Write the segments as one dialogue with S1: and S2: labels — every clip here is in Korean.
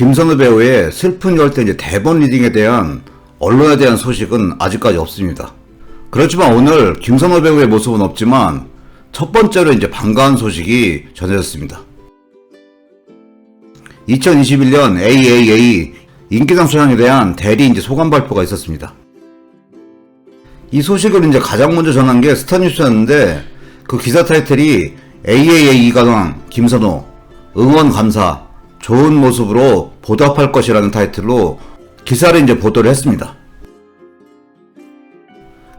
S1: 김선우 배우의 슬픈 열대 이제 대본 리딩에 대한 언론에 대한 소식은 아직까지 없습니다. 그렇지만 오늘 김선우 배우의 모습은 없지만 첫 번째로 이제 반가운 소식이 전해졌습니다. 2021년 AAA 인기상 수상에 대한 대리 이제 소감 발표가 있었습니다. 이 소식을 이제 가장 먼저 전한 게 스타뉴스였는데 그 기사 타이틀이 AAA 이관왕 김선호 응원 감사 좋은 모습으로 보답할 것이라는 타이틀로 기사를 이제 보도를 했습니다.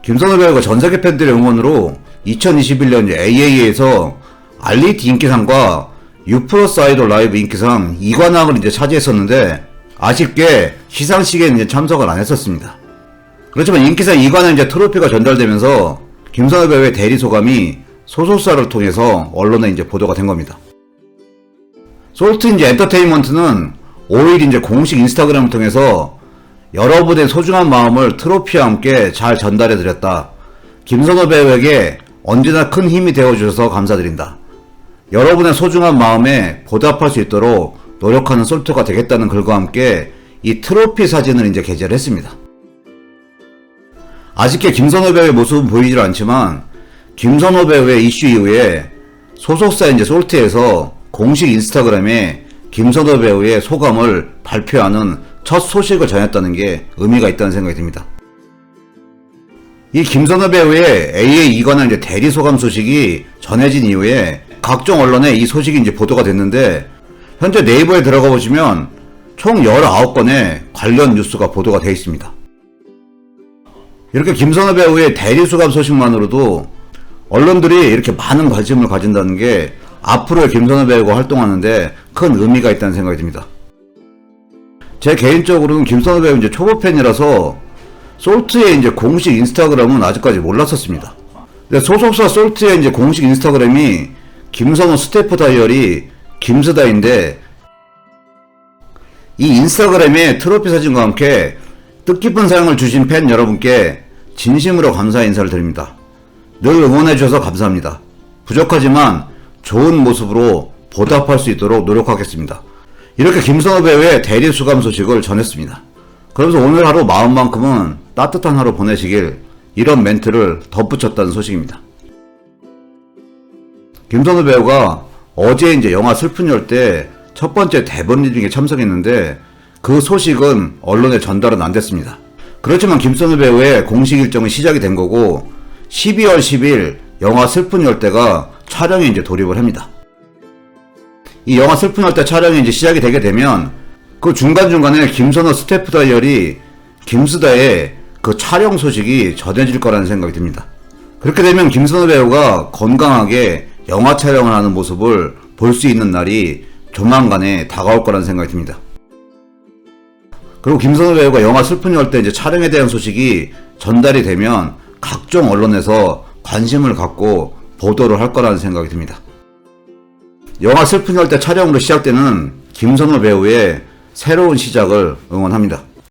S1: 김선호 배우가 전 세계 팬들의 응원으로 2021년 AA에서 알리티 인기상과 유플러스 아이돌 라이브 인기상 2관왕을 이제 차지했었는데 아쉽게 시상식에 이제 참석을 안 했었습니다. 그렇지만 인기상 2관왕 이제 트로피가 전달되면서 김선호 배우의 대리 소감이 소속사를 통해서 언론에 이제 보도가 된 겁니다. 솔트 이제 엔터테인먼트는 5일 이제 공식 인스타그램을 통해서 여러분의 소중한 마음을 트로피와 함께 잘 전달해 드렸다. 김선호 배우에게 언제나 큰 힘이 되어 주셔서 감사드린다. 여러분의 소중한 마음에 보답할 수 있도록 노력하는 솔트가 되겠다는 글과 함께 이 트로피 사진을 이제 게재를 했습니다. 아쉽게 김선호 배우의 모습은 보이질 않지만 김선호 배우의 이슈 이후에 소속사 이제 솔트에서 공식 인스타그램에 김선호 배우의 소감을 발표하는 첫 소식을 전했다는 게 의미가 있다는 생각이 듭니다. 이 김선호 배우의 AA 이관왕 이제 대리 소감 소식이 전해진 이후에 각종 언론에 이 소식이 이제 보도가 됐는데 현재 네이버에 들어가 보시면 총 19건의 관련 뉴스가 보도가 되어 있습니다. 이렇게 김선호 배우의 대리 소감 소식만으로도 언론들이 이렇게 많은 관심을 가진다는 게 앞으로의 김선호 배우가 활동하는데 큰 의미가 있다는 생각이 듭니다. 제 개인적으로는 김선호 배우 이제 초보 팬이라서 솔트의 이제 공식 인스타그램은 아직까지 몰랐었습니다. 근데 소속사 솔트의 이제 공식 인스타그램이 김선호 스태프 다이어리 김스다인데 이 인스타그램에 트로피 사진과 함께 뜻깊은 사랑을 주신 팬 여러분께 진심으로 감사 인사를 드립니다. 늘 응원해 주셔서 감사합니다. 부족하지만 좋은 모습으로 보답할 수 있도록 노력하겠습니다. 이렇게 김선호 배우의 대리 수감 소식을 전했습니다. 그러면서 오늘 하루 마음만큼은 따뜻한 하루 보내시길 이런 멘트를 덧붙였다는 소식입니다. 김선호 배우가 어제 이제 영화 슬픈 열대 첫 번째 대본 리딩에 참석했는데 그 소식은 언론에 전달은 안 됐습니다. 그렇지만 김선호 배우의 공식 일정은 시작이 된 거고 12월 10일 영화 슬픈 열대가 촬영에 이제 돌입을 합니다. 이 영화 슬픈 열대 촬영이 이제 시작이 되게 되면 그 중간중간에 김선호 스태프 다이어리 김수다의 그 촬영 소식이 전해질 거라는 생각이 듭니다. 그렇게 되면 김선호 배우가 건강하게 영화 촬영을 하는 모습을 볼 수 있는 날이 조만간에 다가올 거라는 생각이 듭니다. 그리고 김선호 배우가 영화 슬픈 열대 이제 촬영에 대한 소식이 전달이 되면 각종 언론에서 관심을 갖고 보도를 할 거라는 생각이 듭니다. 영화 슬픈 열대 촬영으로 시작되는 김선호 배우의 새로운 시작을 응원합니다.